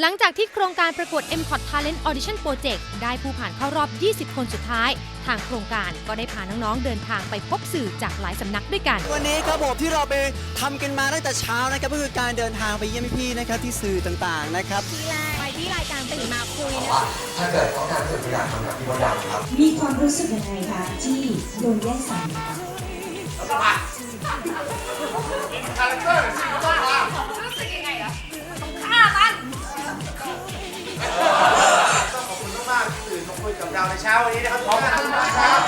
หลังจากที่โครงการประกวด m c o t Talent Audition Project ได้ผู้ผ่านเข้ารอบ 20 คนสุดท้าย ทางโครงการก็ได้พาน้องๆ เดินทางไปพบสื่อจากหลายสำนักด้วยกัน วันนี้ครับผมที่เราไปทำกันมาตั้งแต่เช้านะครับก็คือการเดินทางไปเยี่ยมพี่ๆนะครับที่สื่อต่างๆนะครับ ไปที่รายการตื่นมาคุยนะคะ ถ้าเกิดต้องการฝึกอยากทำกับพี่มดดำครับมีความรู้สึกยังไงคะที่โดนแย่งสามีคะข เราในเช้าวันนี้นะครับขอบคุณมากครับ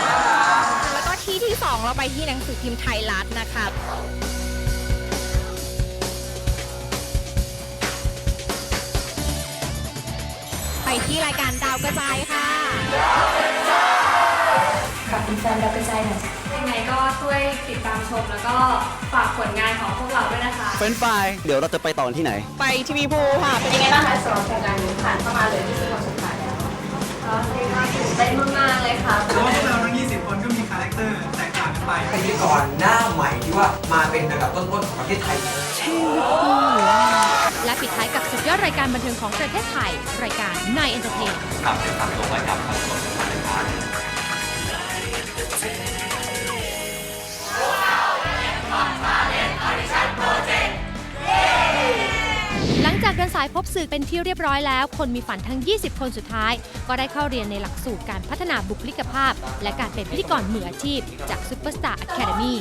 แล้วก็ที่ที่ 2 เราไปที่หนังสือพิมพ์ไทยรัฐนะคะไปที่รายการดาวกระจายค่ะฝากแฟนๆเรากระจายหน่อยยังไงก็ช่วยติดตามชมแล้วก็ฝากผลงานของพวกเราด้วยนะคะเฟรนฟรายเดี๋ยวเราจะไปต่อที่ไหน ไปทีวีพูค่ะ เป็นยังไงบ้างคะสำหรับรายการนี้ผ่านเข้ามาเลยที่สิบคนสุดท้าย ตื่นเต้นมากๆเลยค่ะ เพราะว่าพวกเราทั้ง 20 คนก็มีคาแรคเตอร์แตกต่างกันไปพิธีกรหน้าใหม่ที่ว่ามาเป็นระดับต้นๆของประเทศไทยและปิดท้ายกับสุดยอดรายการบันเทิงของประเทศไทย รายการนายเอนเตอร์เทนกับเรื่องฝากตัวไว้กับคำ หลังจากเดินสายพบสื่อเป็นที่เรียบร้อยแล้ว คนมีฝันทั้ง 20 คนสุดท้าย ก็ได้เข้าเรียนในหลักสูตรการพัฒนาบุคลิกภาพ และการเป็นพิธีกรมืออาชีพ จาก Superstar Academy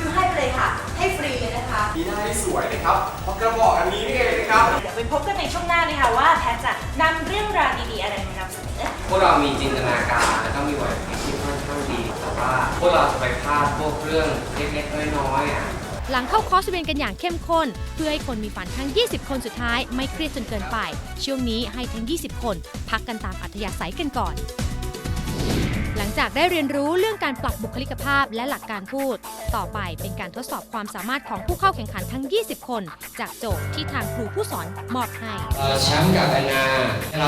ดูให้ไปเลยค่ะ ให้ฟรีเลยนะคะปีหน้าที่สวยนะครับเพราะกระบอกอันนี้นี่เองนะครับ เดี๋ยวไปพบกันในช่วงหน้าเลยค่ะว่าแพทย์จะนำเรื่องราวดีๆอะไรมานำเสนอพวกเรามีจินตนาการแล้วก็มีไหวพริบที่ค่อนข้างดีแต่ว่าพวกเราจะไปพลาดพวกเรื่องเล็กๆน้อยๆอะ หลังเข้าคอร์สเรียนกันอย่างเข้มข้น เพื่อให้คนมีฝันทั้ง 20 คนสุดท้าย ไม่เครียดจนเกินไป ช่วงนี้ให้ทั้ง 20 คน พักกันตามอัธยาศัยกันก่อน หลังจากได้เรียนรู้เรื่องการปรับบุคลิกภาพและหลักการพูด ต่อไปเป็นการทดสอบความสามารถของผู้เข้าแข่งขันทั้ง 20 คน จากโจทย์ที่ทางครูผู้สอนมอบให้ แชมป์กับแอนนาได้รับส่งอา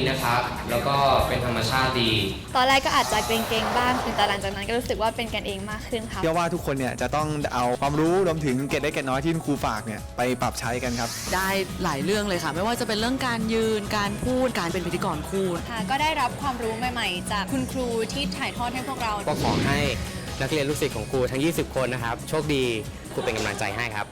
นได้ดีนะครับ แล้วก็เป็นธรรมชาติดี ตอนแรกก็อาจจะเกรงๆบ้างแต่หลังจากนั้นก็รู้สึกว่าเป็นกันเองมากขึ้นค่ะเชื่อว่าทุกคนเนี่ยจะต้องเอาความรู้รวมถึงเกร็ดเล็กเกร็ดน้อยที่คุณครูฝากเนี่ยไปปรับใช้กันครับ ได้หลายเรื่องเลยค่ะ ไม่ว่าจะเป็นเรื่องการยืน การพูด การเป็นพิธีกรคู่ค่ะ ก็ได้รับความรู้ใหม่ๆ จากคุณครูที่ถ่ายทอดให้พวกเรา ก็ขอให้นักเรียนลูกศิษย์ของครูทั้ง 20 คนนะครับ โชคดี ครูเป็นกำลังใจให้ครับ